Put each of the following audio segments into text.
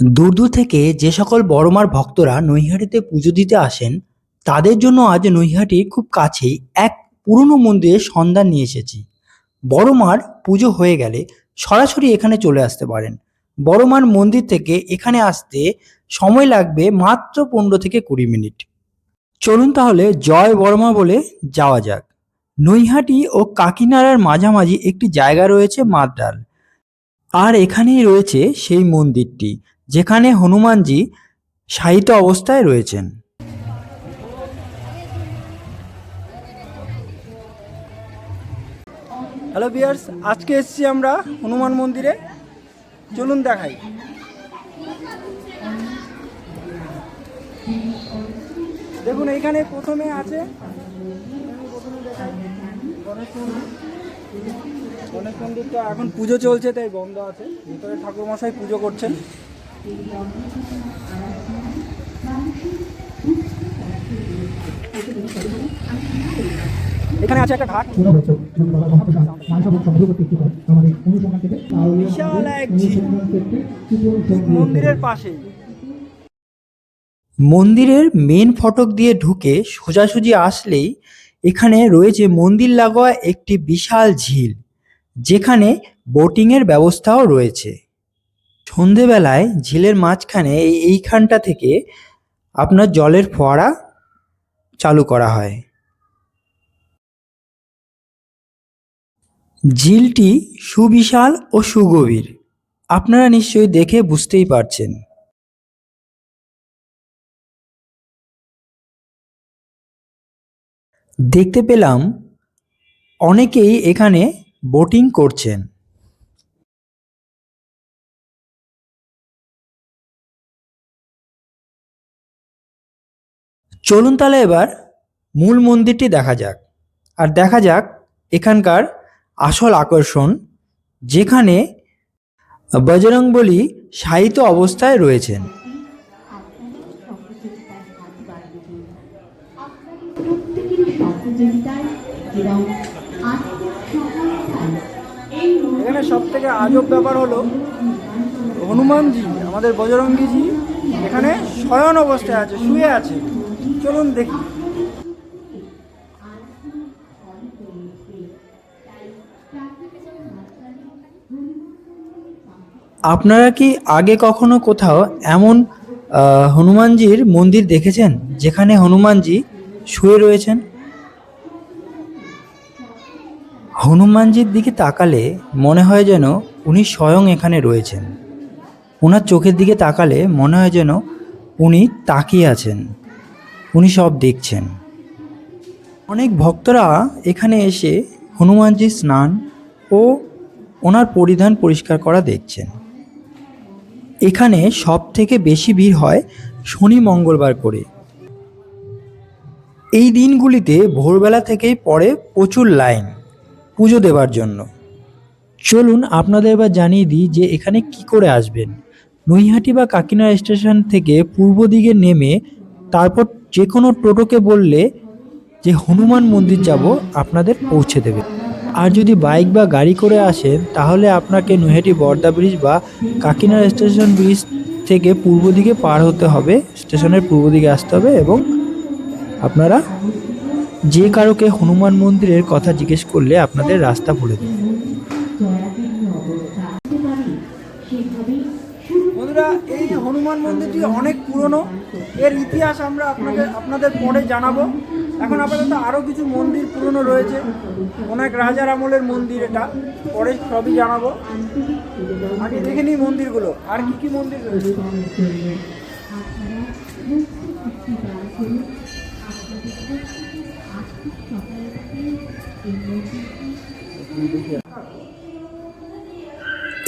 দূর দূর থেকে যে সকল বড়মার ভক্তরা নৈহাটিতে পুজো দিতে আসেন, তাদের জন্য আজ নৈহাটির খুব কাছেই এক পুরনো মন্দিরের সন্ধান নিয়ে এসেছি। বড়মার পুজো হয়ে গেলে সরাসরি এখানে চলে আসতে পারেন। বড়মার মন্দির থেকে এখানে আসতে সময় লাগবে মাত্র পনেরো থেকে কুড়ি মিনিট। চলুন তাহলে জয় বড়মা বলে যাওয়া যাক। নৈহাটি ও কাকিনাড়ার মাঝামাঝি একটি জায়গা রয়েছে মাদ্রাল। আর এখানেই রয়েছে সেই মন্দিরটি। যেখানে হনুমানজি শায়িত অবস্থায় রয়েছেন। হ্যালো বিয়ার্স আজকে এসেছি আমরা হনুমান মন্দিরে। চলুন দেখাই। দেখুন এখানে প্রথমে আছে গণেশ মন্দির। গণেশ মন্দিরটা এখন পুজো চলছে, তাই বন্ধ আছে। ভিতরে ঠাকুরমশাই পুজো করছেন। এখানে আছে একটা ঘাট। পুরো বছর যদি বাবা মহাপ্রসাদ মানসভোগ সংগ্রহ করতে ইচ্ছুক আমাদের অনুসন্ধান থেকে বিশাল এক মন্দিরের পাশেই মন্দিরের মেন ফটক দিয়ে ঢুকে সোজাসুজি আসলেই এখানে রয়েছে মন্দির লাগোয়া একটি বিশাল ঝিল যেখানে বোটিংয়ের ব্যবস্থাও রয়েছে। সন্ধেবেলায় ঝিলের মাঝখানে এইখানটা থেকে আপনার জলের ফোয়ারা চালু করা হয়। ঝিলটি সুবিশাল ও সুগভীর। আপনারা নিশ্চয়ই দেখে বুঝতেই পারছেন। দেখতে পেলাম অনেকেই এখানে বোটিং করছেন। চলুন তাহলে এবার মূল মন্দিরটি দেখা যাক। আর দেখা যাক এখানকার আসল আকর্ষণ, যেখানে বজরংবলী সাহিত্য অবস্থায় রয়েছেন। এখানে সব থেকে আজব ব্যাপার হলো, হনুমানজি, আমাদের বজরঙ্গিজি এখানে শয়ন অবস্থায় আছে, শুয়ে আছে। চলুন দেখি। আপনারা কি আগে কখনো কোথাও এমন হনুমানজির মন্দির দেখেছেন, যেখানে হনুমানজি শুয়ে রয়েছেন? হনুমানজির দিকে তাকালে মনে হয় যেন উনি স্বয়ং এখানে রয়েছেন। ওনার চোখের দিকে তাকালে মনে হয় যেন উনি তাকিয়ে আছেন। উনি সব দেখছেন। অনেক ভক্তরা এখানে এসে হনুমানজির স্নান ও ওনার পরিধান পরিষ্কার করা দেখছেন। এখানে সব থেকে বেশি ভিড় হয় শনি মঙ্গলবার করে। এই দিনগুলিতে ভোরবেলা থেকেই পড়ে প্রচুর লাইন পুজো দেওয়ার জন্য। চলুন আপনাদের এবার জানিয়ে দিই যে এখানে কি করে আসবেন। নৈহাটি বা কাকিনাড়া স্টেশন থেকে পূর্ব দিকে নেমে তারপর যে কোনো টোটোকে বললে যে, হনুমান মন্দির যাব, আপনাদের পৌঁছে দেবে। আর যদি বাইক বা গাড়ি করে আসেন, তাহলে আপনাকে নৈহাটি বর্দা ব্রিজ বা কাকিনাড়া স্টেশন ব্রিজ থেকে পূর্ব দিকে পার হতে হবে। স্টেশনের পূর্ব দিকে আসতে হবে এবং আপনারা যে কারোকে হনুমান মন্দিরের কথা জিজ্ঞেস করলে আপনাদের রাস্তা বলে দেবে। এই হনুমান মন্দিরটি অনেক পুরনো। এর ইতিহাস আমরা আপনাদের আপনাদের পরে জানাব। এখন আপাতত আরও কিছু মন্দির পুরনো রয়েছে। অনেক রাজার আমলের মন্দির এটা। পরে সবই জানাব। আগে দেখে নিই মন্দিরগুলো। আর কি কি মন্দির রয়েছে?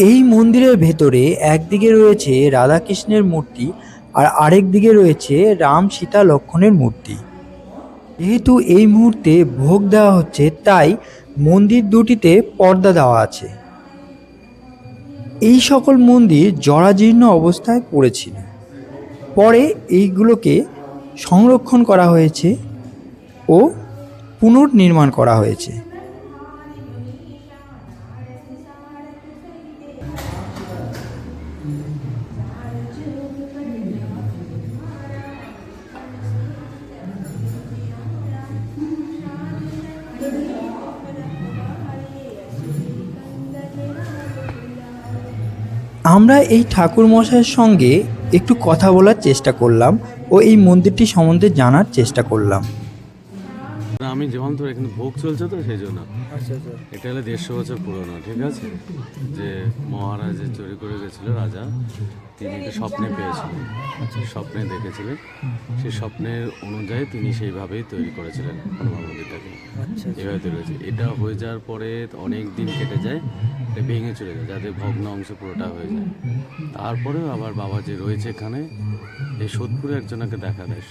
এই মন্দিরের ভেতরে একদিকে রয়েছে রাধাকৃষ্ণের মূর্তি আর আরেক দিকে রয়েছে রাম সীতা লক্ষণের মূর্তি। যেহেতু এই মুহূর্তে ভোগ দেওয়া হচ্ছে, তাই মন্দির দুটিতে পর্দা দেওয়া আছে। এই সকল মন্দির জরাজীর্ণ অবস্থায় পড়েছিল। পরে এইগুলোকে সংরক্ষণ করা হয়েছে ও পুনর্নির্মাণ করা হয়েছে। আমরা এই ঠাকুর মশাইয়ের সঙ্গে একটু কথা বলার চেষ্টা করলাম ও এই মন্দিরটি সম্বন্ধে জানার চেষ্টা করলাম। আমি যেমন তোর এখানে ভোগ চলছে তো সেই জন্য। আচ্ছা আচ্ছা। এটা হলো দেড়শো বছর পুরনো ঠিক আছে? যে মহারাজ যে চুরি করে গেছিল রাজা তিনি একটা স্বপ্নে পেয়েছিলেন। স্বপ্নে দেখেছিলেন। সেই স্বপ্নের অনুযায়ী তিনি সেইভাবেই তৈরি করেছিলেন হনুমান মন্দিরটাকে। এভাবে তৈরি হয়েছে। এটা হয়ে যাওয়ার পরে অনেক দিন কেটে যায় এটা ভেঙে চলে যায় যাতে ভগ্ন অংশ পুরোটা হয়ে যায়। তারপরেও আবার বাবা যে রয়েছে এখানে এই সোদপুরে একজনকে দেখা দেয়।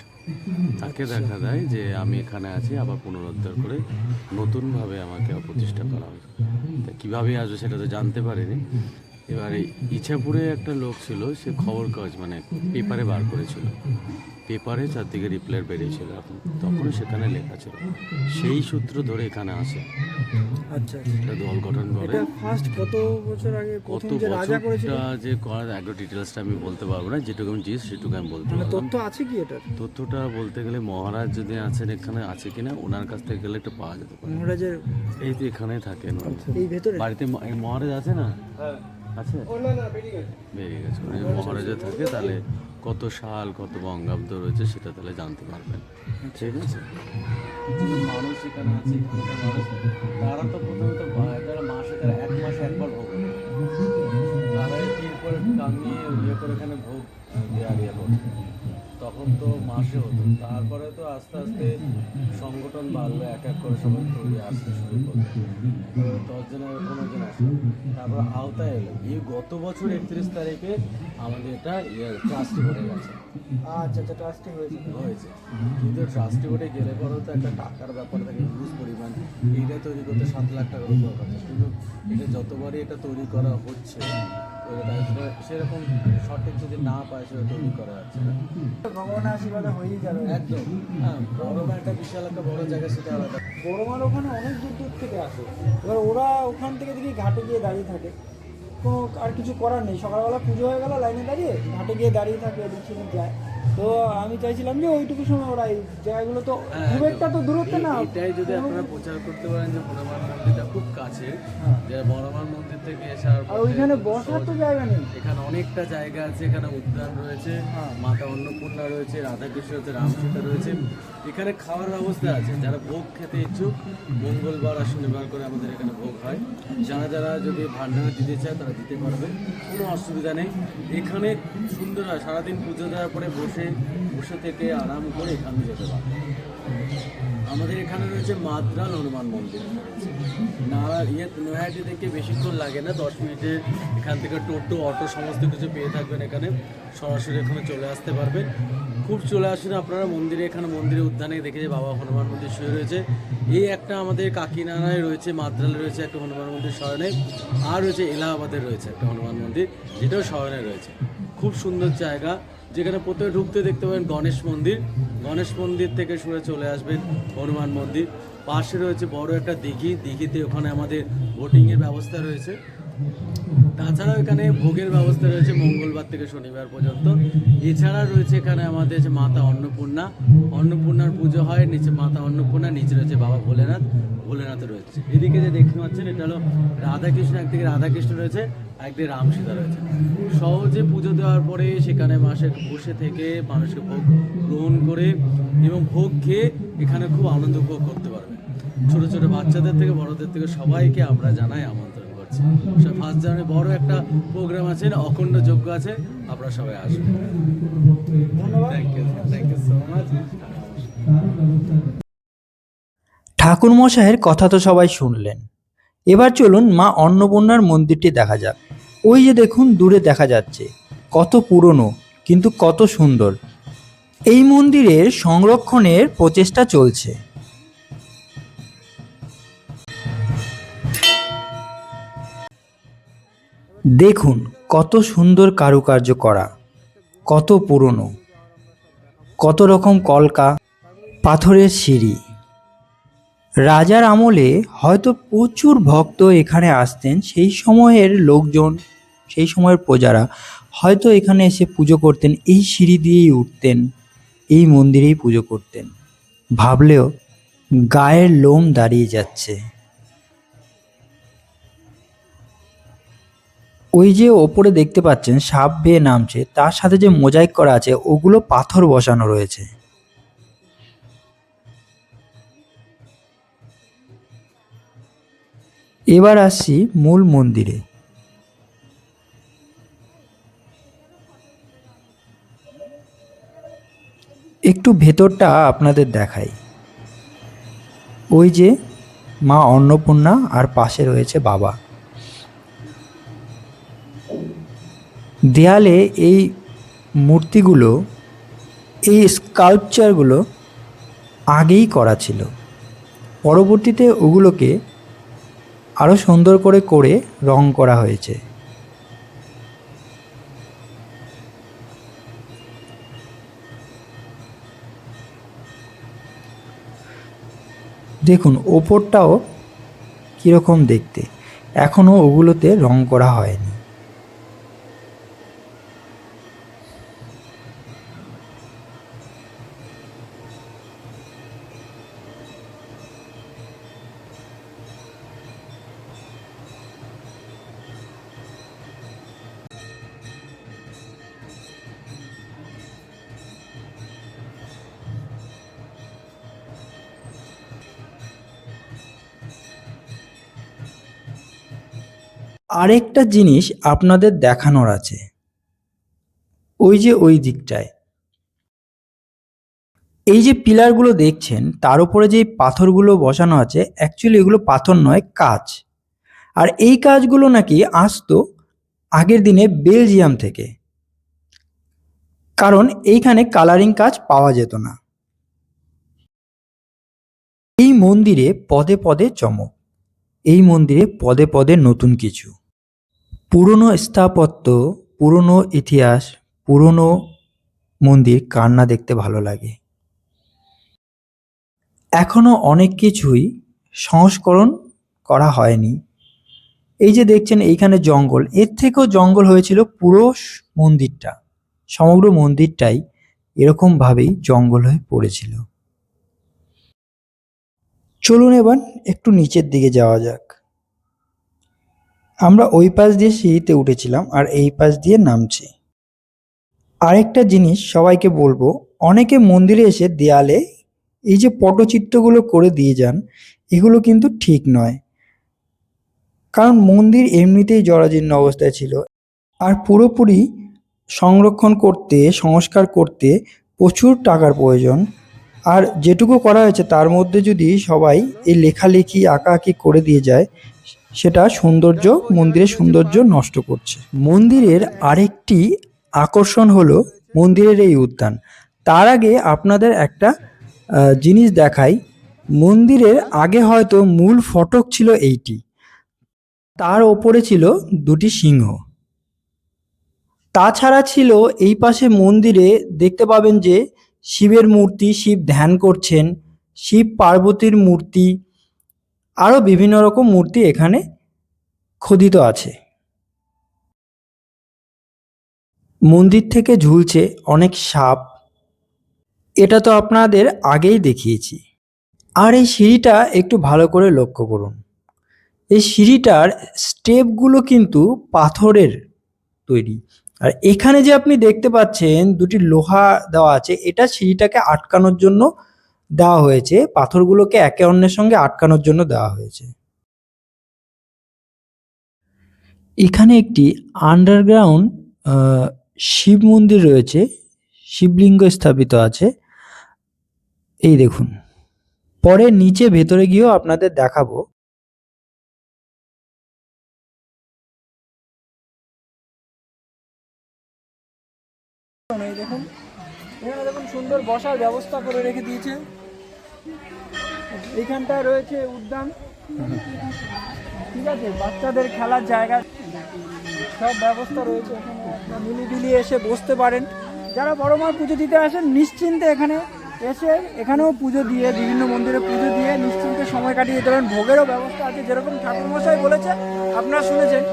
তাকে দেখা দেয় যে আমি এখানে আছি আবার পুনরুদ্ধার করে নতুনভাবে আমাকে প্রতিষ্ঠা করা হবে তা কীভাবে আসবে সেটা তো জানতে পারিনি। এবারে ইছাপুরে একটা লোক ছিল সে খবর কাগজ মানে পেপারে বার করেছিল। পেপারে চারদিকে রিপ্লাই বেরিয়েছিল এখন তখন সেখানে লেখা ছিল। সেই সূত্র ধরে এখানে আসে আচ্ছা। একটা দল গঠন করে ফার্স্ট কত বছর আগে কত বছরটা যে করার একটু ডিটেলসটা আমি বলতে পারব না যেটুকু আমি জিনিস সেটুকু আমি বলতে মানে পারব। তথ্য আছে কি এটার? তথ্যটা বলতে গেলে মহারাজ যদি আছেন এখানে আছে কিনা ওনার কাছ থেকে গেলে একটু পাওয়া যেতে পারে। মহারাজের এই তো এখানে থাকেন। এই ভেতরে? বাড়িতে মহারাজ আছে না? আছে? বেরিয়ে গেছে। উনি মহারাজা থাকে তাহলে কত সাল কত বঙ্গাব্দ রয়েছে সেটা তাহলে জানতে পারবেন। ঠিক আছে? মানুষ এখানে আছে এখানকার মানুষ তারা তো প্রথমে তো যারা মাসে তারা এক মাসে একবার ভোগ। তারা তিন করে কামিয়ে ইয়ে করে এখানে ভোগ দেওয়া করতো। তখন তো মাসে হতো। তারপরে তো আস্তে আস্তে সংগঠন বাড়লো এক এক করে সবাই তৈরি আসতে শুরু করল। দশ জনের পনেরো জন আসলো। তারপর আওতায় এলো। এই গত বছর একত্রিশ তারিখে আমাদের এটা ইয়ে ট্রাস্টি হয়ে গেছে। আচ্ছা আচ্ছা ট্রাস্টিং হয়েছে। হয়েছে। কিন্তু ট্রাস্টি বোর্ডে গেলে পরেও তো একটা টাকার ব্যাপার থাকে পরিমাণ। এইটা তৈরি করতে সাত লাখ টাকার খরচ কিন্তু এটা যতবারই এটা তৈরি করা হচ্ছে সেরকম সঠিক যদি না পায় সেটা তৈরি করা যাচ্ছে ভগবানের আশীর্বাদে হয়েই যাবে। একদম। হ্যাঁ বড় একটা বিশাল একটা বড় জায়গা সেটা আলাদা। বড়মার ওখানে অনেক দূর দূর থেকে আসে। এবার ওরা ওখান থেকে দেখি ঘাটে গিয়ে দাঁড়িয়ে থাকে। কোনো আর কিছু করার নেই। সকালবেলা পুজো হয়ে গেল লাইনে দাঁড়িয়ে ঘাটে গিয়ে দাঁড়িয়ে থাকে এদিক সেদিক যায়। তো আমি চাইছিলাম যে ওইটুকু সময় ওরা এই জায়গাগুলো তো খুব একটা তো দূরত্বে না। এটাই যদি আপনারা প্রচার করতে পারেন যে মন্দিরটা খুব কাছে। যে বড়মান মন্দির থেকে এসে আর আর ওইখানে বসার তো জায়গা নেই। এখানে অনেকটা জায়গা আছে এখানে উদ্যান রয়েছে মাতা অন্নপূর্ণা রয়েছে রাধাকৃষ্ণ রয়েছে রামসীতা রয়েছে। এখানে খাওয়ার ব্যবস্থা আছে যারা ভোগ খেতে ইচ্ছুক মঙ্গলবার আর শনিবার করে আমাদের এখানে ভোগ হয়। যারা যারা যদি ভান্ডার দিতে চায় তারা দিতে পারবে কোনো অসুবিধা নেই। এখানে সুন্দর হয় সারাদিন পুজো দেওয়ার পরে বসে বসে থেকে আরাম করে এখানে যেতে পারবে। আমাদের এখানে রয়েছে মাদ্রাল হনুমান মন্দির। নারা ইয়ে নয়াহাটি থেকে বেশিক্ষণ লাগে না, দশ মিনিটে এখান থেকে টোটো, অটো, সমস্ত কিছু পেয়ে থাকবেন এখানে। সরাসরি এখানে চলে আসতে পারবেন। খুব চলে আসুন আপনারা, মন্দিরে এখানে মন্দিরের উদ্যানে দেখে যে বাবা হনুমান মন্দির শুয়ে রয়েছে। এই একটা আমাদের কাকিনাড়ায় রয়েছে, মাদ্রালে রয়েছে একটা হনুমান মন্দির শয়নে, আর রয়েছে এলাহাবাদের রয়েছে একটা হনুমান মন্দির, যেটাও শয়নে রয়েছে। খুব সুন্দর জায়গা। যেখানে প্রথমে ঢুকতে দেখতে পাবেন গণেশ মন্দির। গণেশ মন্দির থেকে সরে চলে আসবেন হনুমান মন্দির। পাশে রয়েছে বড় একটা দিঘি। দিঘিতে ওখানে আমাদের বোটিংয়ের ব্যবস্থা রয়েছে। তাছাড়াও এখানে ভোগের ব্যবস্থা রয়েছে মঙ্গলবার থেকে শনিবার পর্যন্ত। এছাড়া রয়েছে এখানে আমাদের যে মাতা অন্নপূর্ণা। অন্নপূর্ণার পুজো হয়, নিচে মাতা অন্নপূর্ণা, নিচে রয়েছে বাবা ভোলেনাথ। ভোলেনাথ রয়েছে। এদিকে যে দেখতে পাচ্ছেন, এটা হলো রাধাকৃষ্ণ, একদিকে রাধাকৃষ্ণ রয়েছে। একদিকে রাম সীতা রয়েছে। সহজে পুজো দেওয়ার পরে সেখানে মাসে বসে থেকে মানুষকে ভোগ গ্রহণ করে এবং ভোগ খেয়ে এখানে খুব আনন্দ উপভোগ করতে পারবে। ছোট ছোট বাচ্চাদের থেকে বড়দের থেকে সবাইকে আমরা জানাই আমন্ত্রণ করছি। ফার্স্ট জানুয়ারি বড় একটা প্রোগ্রাম আছে অখণ্ড যোগ্য আছে আপনারা সবাই আসবেন। Thank you thank you so much ঠাকুর মশাইয়ের কথা তো সবাই শুনলেন। এবার চলুন মা অন্নপূর্ণার মন্দিরটি দেখা যাক। ওই যে দেখুন দূরে দেখা যাচ্ছে, কত পুরনো কিন্তু কত সুন্দর। এই মন্দিরের সংরক্ষণের প্রচেষ্টা চলছে। দেখুন কত সুন্দর কারুকার্য করা, কত পুরনো। কত রকম কলকা, পাথরের সিঁড়ি। রাজার আমলে হয়তো প্রচুর ভক্ত এখানে আসতেন, সেই সময়ের লোকজন সেই সময়ের প্রজারা হয়তো এখানে এসে পুজো করতেন, এই সিঁড়ি দিয়েই উঠতেন, এই মন্দিরেই পুজো করতেন। ভাবলেও গায়ের লোম দাঁড়িয়ে যাচ্ছে। ওই যে ওপরে দেখতে পাচ্ছেন, সাপ বেয়ে নামছে, তার সাথে যে মোজাইক করা আছে, ওগুলো পাথর বসানো রয়েছে। এবার আসছি মূল মন্দিরে। একটু ভেতরটা আপনাদের দেখাই। ওই যে মা অন্নপূর্ণা আর পাশে রয়েছে বাবা। দেয়ালে এই মূর্তিগুলো, এই স্কাল্পচারগুলো আগেই করা ছিল। পরবর্তীতে ওগুলোকে আরও সুন্দর করে করে রং করা হয়েছে। দেখুন ওপরটাও কীরকম দেখতে। এখনও ওগুলোতে রং করা হয়নি। আরেকটা জিনিস আপনাদের দেখানোর আছে। ওই যে ওই দিকটায়। এই যে পিলারগুলো দেখছেন, তার উপরে যে পাথরগুলো বসানো আছে অ্যাকচুয়ালি এগুলো পাথর নয় কাজ আর এই কাজগুলো নাকি আসতো আগের দিনে বেলজিয়াম থেকে। কারণ এইখানে কালারিং কাজ পাওয়া যেত না। এই মন্দিরে পদে পদে চমক। এই মন্দিরে পদে পদে নতুন কিছু। পুরনো স্থাপত্য, পুরনো ইতিহাস, পুরনো মন্দির কার না দেখতে ভালো লাগে। এখনও অনেক কিছুই সংস্করণ করা হয়নি। এই যে দেখছেন এইখানে জঙ্গল, এর থেকেও জঙ্গল হয়েছিল পুরো মন্দিরটা, সমগ্র মন্দিরটাই এরকমভাবেই জঙ্গল হয়ে পড়েছিল। চলুন এবার একটু নিচের দিকে যাওয়া যাক। আমরা ওই পাশ দিয়ে সিঁড়িতে উঠেছিলাম আর এই পাশ দিয়ে নামছি। আরেকটা জিনিস সবাইকে বলব, অনেকে মন্দিরে এসে দেয়ালে এই যে পটচিত্রগুলো করে দিয়ে যান, এগুলো কিন্তু ঠিক নয়। কারণ মন্দির এমনিতেই জরাজীর্ণ অবস্থায় ছিল আর পুরোপুরি সংরক্ষণ করতে, সংস্কার করতে প্রচুর টাকার প্রয়োজন। আর যেটুকু করা হয়েছে তার মধ্যে যদি সবাই এই লেখালেখি, আঁকাআঁকি করে দিয়ে যায় সেটা সৌন্দর্য, মন্দিরের সৌন্দর্য নষ্ট করছে। মন্দিরের আরেকটি আকর্ষণ হলো মন্দিরের এই উদ্যান। তার আগে আপনাদের একটা জিনিস দেখাই। মন্দিরের আগে হয়তো মূল ফটক ছিল এইটি। তার ওপরে ছিল দুটি সিংহ। তাছাড়া ছিল এই পাশে মন্দিরে দেখতে পাবেন যে শিবের মূর্তি, শিব ধ্যান করছেন। শিব পার্বতীর মূর্তি আরও বিভিন্ন রকম মূর্তি এখানে খোদিত আছে। মন্দির থেকে ঝুলছে অনেক সাপ। এটা তো আপনাদের আগেই দেখিয়েছি। আর এই সিঁড়িটা একটু ভালো করে লক্ষ্য করুন। এই সিঁড়িটার স্টেপগুলো কিন্তু পাথরের তৈরি। আর এখানে যে আপনি দেখতে পাচ্ছেন দুটি লোহা দেওয়া আছে, এটা সিঁড়িটাকে আটকানোর জন্য দেওয়া হয়েছে, পাথরগুলোকে একে অন্যের সঙ্গে আটকানোর জন্য দেওয়া হয়েছে। এখানে একটি আন্ডারগ্রাউন্ড শিব মন্দির রয়েছে, শিবলিঙ্গ স্থাপিত আছে। এই দেখুন। পরে নিচে ভেতরে গিয়েও আপনাদের দেখাবো। সুন্দর বসার ব্যবস্থা করে রেখে দিয়েছে। এইখানটায় রয়েছে উদ্যান। ঠিক আছে, বাচ্চাদের খেলার জায়গা। সব ব্যবস্থা রয়েছে এখানে। মিলিবিলি এসে বসতে পারেন। যারা বড় মার পুজো দিতে আসেন, নিশ্চিন্তে এখানে এসে এখানেও পুজো দিয়ে, বিভিন্ন মন্দিরে পুজো দিয়ে নিশ্চিন্তে সময় কাটিয়ে যেতে পারেন। ভোগেরও ব্যবস্থা আছে, যেরকম ঠাকুরমশাই বলেছে আপনারা শুনেছেন।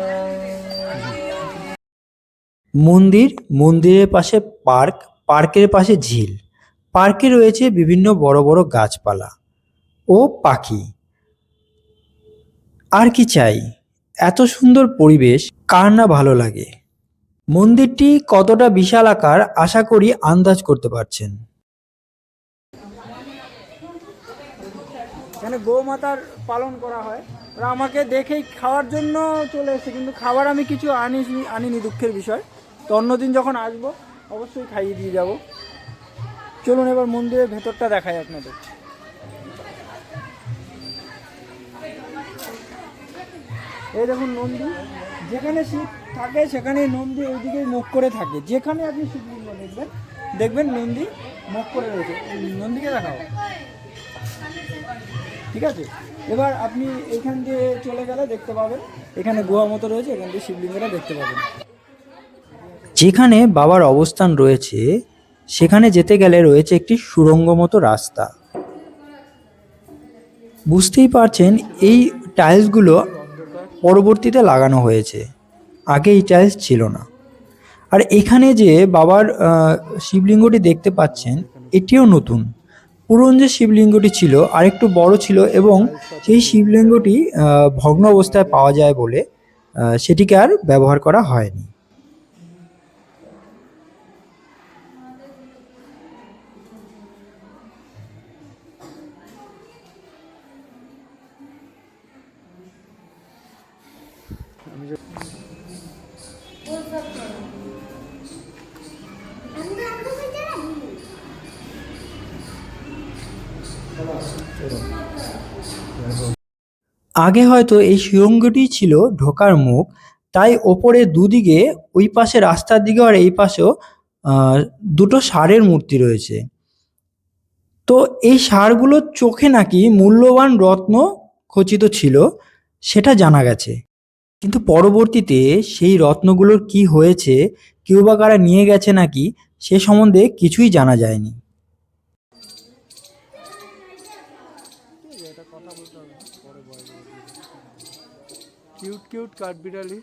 মন্দির, মন্দিরের পাশে পার্ক পার্কের পাশে ঝিল। পার্কে রয়েছে বিভিন্ন বড় বড় গাছপালা ও পাখি। আর কি চাই? এত সুন্দর পরিবেশ, কার না ভালো লাগে? মন্দিরটি কতটা বিশাল আকার আশা করি আন্দাজ করতে পারছেন। এখানে গোমাতার পালন করা হয়। ওরা আমাকে দেখেই খাওয়ার জন্য চলে এসেছে, কিন্তু খাবার আমি কিছু আনিনি আনিনি দুঃখের বিষয়। তো অন্যদিন যখন আসব অবশ্যই খাইয়ে দিয়ে যাব। চলুন এবার মন্দিরের ভেতরটা দেখাই আপনাদের। এই দেখুন নন্দী, যেখানে শিব থাকে সেখানে নন্দী ওইদিকে মুখ করে থাকে। যেখানে আপনি শিবলিঙ্গ দেখবেন দেখবেন নন্দী মুখ করে রয়েছে। নন্দীকে দেখাও। ঠিক আছে? এবার আপনি এখান দিয়ে চলে গেলে দেখতে পাবেন, এখানে গুহা মতো রয়েছে, এখান দিয়ে শিবলিঙ্গটা দেখতে পাবেন। যেখানে বাবার অবস্থান রয়েছে, সেখানে যেতে গেলে রয়েছে একটি সুড়ঙ্গ মতো রাস্তা। বুঝতেই পারছেন, এই টাইলসগুলো পরবর্তীতে লাগানো হয়েছে। আগে এই টাইলস ছিল না। আর এখানে যে বাবার শিবলিঙ্গটি দেখতে পাচ্ছেন, এটিও নতুন। পুরন যে শিবলিঙ্গটি ছিল, আরেকটু বড় ছিল এবং সেই শিবলিঙ্গটি ভগ্ন অবস্থায় পাওয়া যায় বলে সেটিকে আর ব্যবহার করা হয়নি। আগে হয়তো এই সুড়ঙ্গটি ছিল ঢোকার মুখ, তাই ওপরে দুদিকে ওই পাশে রাস্তার দিকে আর এই পাশেও দুটো ষাঁড়ের মূর্তি রয়েছে। তো এই ষাঁড়গুলোর চোখে নাকি মূল্যবান রত্ন খচিত ছিল, সেটা জানা গেছে। কিন্তু পরবর্তীতে সেই রত্নগুলোর কি হয়েছে, কেউ বা কারা নিয়ে গেছে নাকি, সে সম্বন্ধে কিছুই জানা যায়নি। কিউট কিউট কাঠবিড়ালি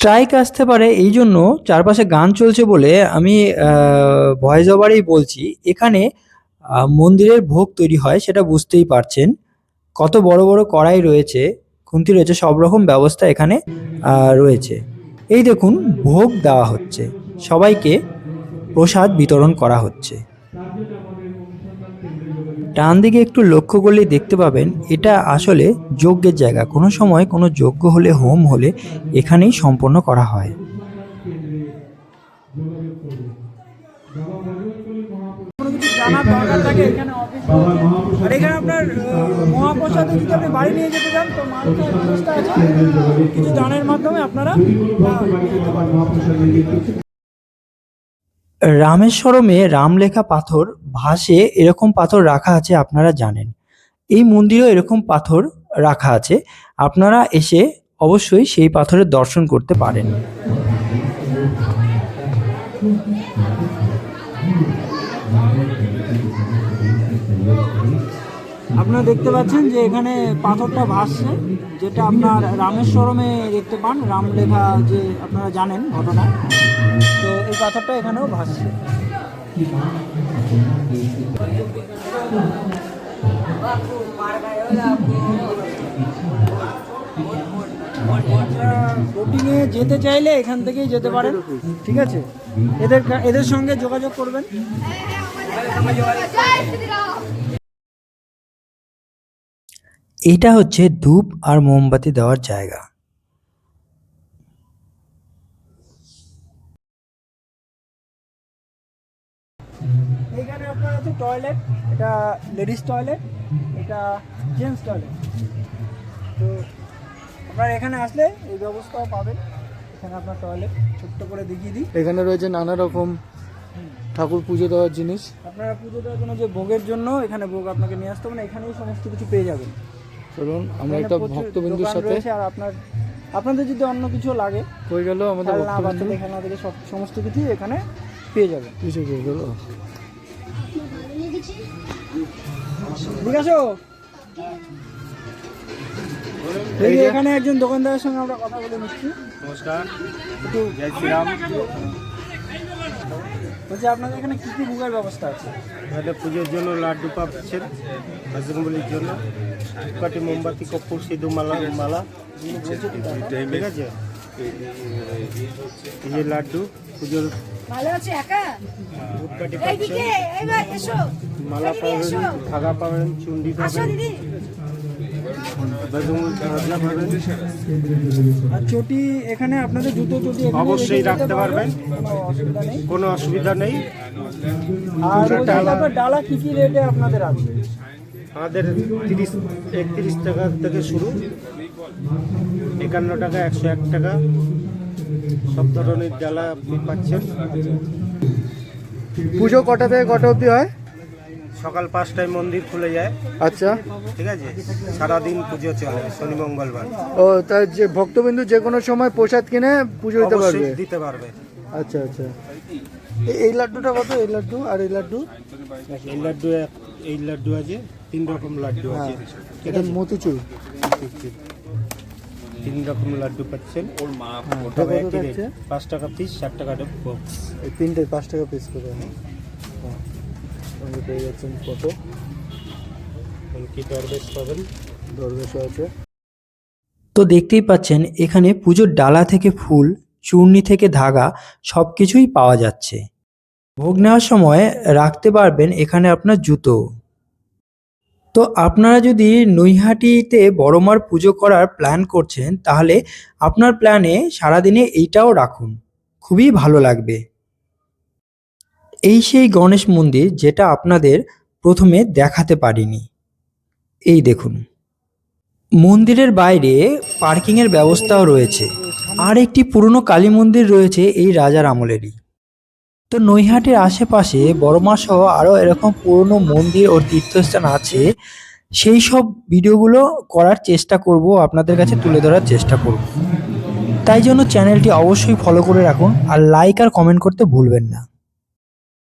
স্ট্রাইক আসতে পারে, এই জন্য চারপাশে গান চলছে বলে আমি ভয়েস ওভারেই বলছি। এখানে মন্দিরের ভোগ তৈরি হয়, সেটা বুঝতেই পারছেন। কত বড় বড় কড়াই রয়েছে, খুন্তি রয়েছে, সব রকম ব্যবস্থা এখানে রয়েছে। এই দেখুন, ভোগ দেওয়া হচ্ছে। সবাইকে প্রসাদ বিতরণ করা হচ্ছে। ডান দিকে একটু লক্ষ্য করলে দেখতে পাবেন, এটা আসলে যজ্ঞের জায়গা। কোনো সময় কোনো যজ্ঞ হলে, হোম হলে এখানেই সম্পন্ন করা হয়। আপনার কিছু দানের মাধ্যমে আপনারা আহ, নিয়ে যেতে পারেন রামেশ্বরমে রামলেখা পাথর ভাসে এরকম পাথর রাখা আছে, আপনারা জানেন। এই মন্দিরেও এরকম পাথর রাখা আছে। আপনারা এসে অবশ্যই সেই পাথরের দর্শন করতে পারেন। আপনারা দেখতে পাচ্ছেন যে এখানে পাথরটা ভাসছে, যেটা আপনার রামেশ্বরমে দেখতে পান, রামলেখা যে আপনারা জানেন ঘটনা। তো এই পাথরটা এখানেও ভাসছে। বোটিংয়ে যেতে চাইলে এখান থেকেই যেতে পারেন, ঠিক আছে? এদের এদের সঙ্গে যোগাযোগ করবেন। এটা হচ্ছে ধূপ আর মোমবাতি দেওয়ার জায়গা। এইখানে আপনার আছে টয়লেট এটা লেডিস টয়লেট এটা জেন্টস টয়লেট। তো আপনারা এখানে আসলে এই ব্যবস্থাও পাবেন। এখানে আপনার টয়লেট ছোট্ট করে দেখিয়ে দিই। এখানে রয়েছে নানা রকম ঠাকুর পুজো দেওয়ার জিনিস। আপনারা পুজো দেওয়ার জন্য যে ভোগের জন্য এখানে ভোগ আপনাকে নিয়ে আসতে হবে না এখানেই সমস্ত কিছু পেয়ে যাবেন। চলুন আমরা একটা ভক্তবিন্দুর সাথে আর আপনার আপনাদের যদি অন্য কিছু লাগে হয়ে গেল আমাদের ভক্তবিন্দু? খেলনা থেকে সব সমস্ত কিছুই এখানে পেয়ে যাবেন কিছু কই গেল। ঠিক আছে এই এখানে একজন দোকানদারের সঙ্গে আমরা কথা বলে নিচ্ছি। নমস্কার জয় শ্রীরাম। বলছি আপনাদের এখানে কি কি ভোগের ব্যবস্থা আছে? এখানে পুজোর জন্য লাড্ডু পাচ্ছেন বজরঙ্গলির জন্য কাটি মোমবাতি কর্পূর সিধু মালা মালা। ঠিক আছে? এই যে লাড্ডু পুজোর ভালো আছে একা? ধূপকাঠি পাচ্ছেন মালা পাবেন ধাগা পাবেন চুন্ডি পাবেন। আর চটি এখানে আপনাদের জুতো চটি অবশ্যই রাখতে পারবেন। কোনো অসুবিধা নেই। আর ডালা কি কি রেটে আপনাদের আছে? আমাদের তিরিশ একত্রিশ টাকা থেকে শুরু। একান্ন টাকা একশো এক টাকা। সব ধরনের ডালা আপনি পাচ্ছেন। পুজো কটা থেকে কটা অবধি হয়? সকাল পাঁচটায় মন্দির খুলে যায়। আচ্ছা। ঠিক আছে? সারাদিন পুজো চলে শনি মঙ্গলবার। ও তার যে ভক্তবিন্দু যে কোনো সময় প্রসাদ কিনে পুজো দিতে পারবে? দিতে পারবে। আচ্ছা আচ্ছা। এই লাড্ডুটা কত? এই লাড্ডু আর এই লাড্ডু? এই লাড্ডু এক- এই লাড্ডু আছে তিন রকম লাড্ডু আছে। এটা মতিচুর। তিন রকম লাড্ডু পাচ্ছেন। হ্যাঁ, ওটা কত একই রেট থাকছে? পাঁচ টাকা পিস ষাট টাকা এই তিনটে পাঁচ টাকা পিস করে। হ্যাঁ। সঙ্গে পেয়ে যাচ্ছেন কত কি দরবেশ পাবেন? দরবেশ আছে। তো দেখতেই পাচ্ছেন, এখানে পুজোর ডালা থেকে ফুল, চূর্ণি থেকে ধাগা সব কিছুই পাওয়া যাচ্ছে। ভোগ নেওয়ার সময় রাখতে পারবেন এখানে আপনার জুতো। তো আপনারা যদি নৈহাটিতে বড়মার পুজো করার প্ল্যান করছেন, তাহলে আপনার প্ল্যানে সারাদিনে এইটাও রাখুন। খুবই ভালো লাগবে। এই সেই গণেশ মন্দির যেটা আপনাদের প্রথমে দেখাতে পারিনি। এই দেখুন। মন্দিরের বাইরে পার্কিংয়ের ব্যবস্থাও রয়েছে। আর একটি পুরনো কালী মন্দির রয়েছে এই রাজার আমলেরই। তো নৈহাটের আশেপাশে বড়মা সহ আরও এরকম পুরনো মন্দির ও তীর্থস্থান আছে, সেই সব ভিডিওগুলো করার চেষ্টা করব, আপনাদের কাছে তুলে ধরার চেষ্টা করব। তাই জন্য চ্যানেলটি অবশ্যই ফলো করে রাখুন আর লাইক আর কমেন্ট করতে ভুলবেন না।